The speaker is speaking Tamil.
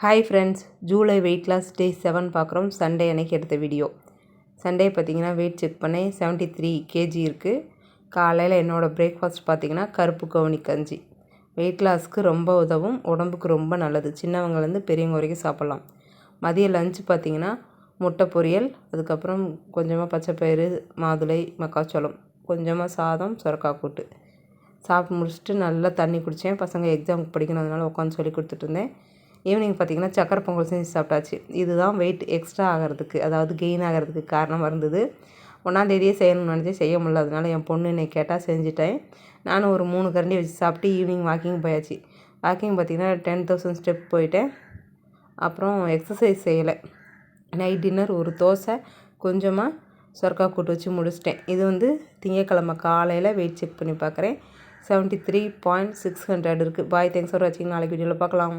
Hi friends July weight loss day seven பார்க்குறோம். சண்டே அன்னைக்கு எடுத்த வீடியோ சண்டே பார்த்தீங்கன்னா வெயிட் செக் பண்ணேன். செவன்ட்டி த்ரீ கேஜி இருக்குது காலையில் என்னோடய பிரேக்ஃபாஸ்ட் பார்த்தீங்கன்னா கருப்பு கவுனி கஞ்சி. வெயிட் லாஸ்க்கு ரொம்ப உதவும். உடம்புக்கு ரொம்ப நல்லது. சின்னவங்கலேருந்து பெரியவங்க வரைக்கும் சாப்பிட்லாம். மதிய லஞ்சு பார்த்தீங்கன்னா முட்டை பொரியல் அதுக்கப்புறம் கொஞ்சமாக பச்சைப்பயிறு மாதுளை மக்காச்சோளம் கொஞ்சமாக சாதம் சுரக்காய் கூட்டு. சாப்பிட்டு முடிச்சுட்டு நல்லா தண்ணி குடித்தேன் பசங்க எக்ஸாமுக்கு படிக்கணும் அதனால உட்காந்து சொல்லி கொடுத்துட்டு இருந்தேன். ஈவினிங் பார்த்திங்கன்னா சக்கரை பொங்கல் செஞ்சு சாப்பிட்டாச்சு. இதுதான் வெயிட் எக்ஸ்ட்ரா ஆகிறதுக்கு அதாவது கெயின் ஆகிறதுக்கு காரணமாக இருந்தது. ஒன்றாந்தேதியே செய்யணும்னு நினச்சி செய்ய முடியல. அதனால என் பொண்ணு என்னை கேட்டால் செஞ்சுட்டேன். நானும் ஒரு மூணு கரண்டி வச்சு சாப்பிட்டு ஈவினிங் வாக்கிங் போயாச்சு. வாக்கிங் பார்த்திங்கன்னா டென் தௌசண்ட் ஸ்டெப் போயிட்டேன். அப்புறம் எக்ஸசைஸ் செய்யலை. நைட் டின்னர் ஒரு தோசை கொஞ்சமாக சொர்க்கா கூட்டு வச்சு முடிச்சிட்டேன். இது வந்து திங்கக்கிழமை காலையில் வெயிட் செக் பண்ணி பார்க்குறேன் seventy three point six hundred இருக்குது பாய் தேங்க்ஸ் ஃபார் வாட்சிங் நாளைக்கு வீடியோவில் பார்க்கலாம்.